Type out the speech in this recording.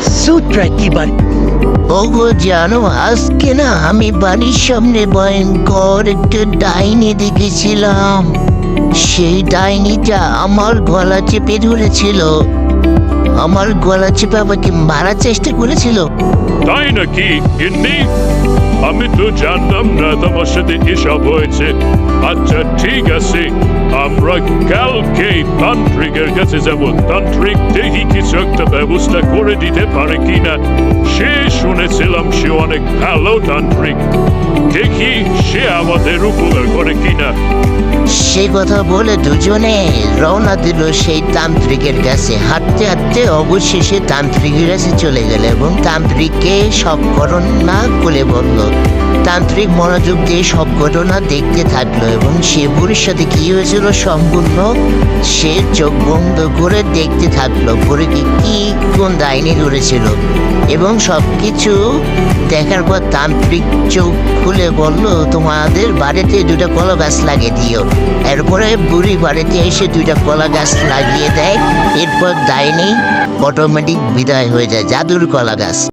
সূত্র কি বান ওগো জানো আজকে না আমি বাড়ির সামনে ভয়ঙ্কর একটা ডাইনি দেখেছিলাম। সেই ডাইনিটা আমার গলা চেপে ধরেছিল। আমার গলা চেপে আমাকে মারার চেষ্টা করেছিল। তাই নাকি গিন্নি? আমি তো জানতাম না তোমার সাথে এসব হয়েছে। আচ্ছা ঠিক আছে। আমরা কালকে তান্ত্রিকের কাছে যাব তান্ত্রিক দেখি কিছু একটা ব্যবস্থা করে দিতে পারে কিনা সে শুনেছিলাম সে অনেক ভালো তান্ত্রিক দেখি সে আমাদের উপকার করে কিনা সে কথা বলে দুজনে রওনা দিল সেই তান্ত্রিকের কাছে। হাঁটতে হাঁটতে অবশেষে তান্ত্রিকের কাছে চলে গেল এবং তান্ত্রিককে সব ঘটনা খুলে বলল তান্ত্রিক মনোযোগ দিয়ে সব ঘটনা দেখতে থাকল এবং সে বুড়ির সাথে কি হয়েছিল সম্পূর্ণ সে চোখ বন্ধ করে দেখতে থাকল বুড়িকে কি কোন দায়নি ধরেছিল। এবং সব কিছু দেখার পর তান্ত্রিক চোখ খুলে বলল, তোমাদের বাড়িতে দুটো কলা গাছ লাগিয়ে দিও। এরপরে বুড়ি বাড়িতে এসে দুইটা কলা গাছ লাগিয়ে দেয়। এরপর ডাইনি অটোমেটিক বিদায় হয়ে যায়, জাদুর কলা গাছ।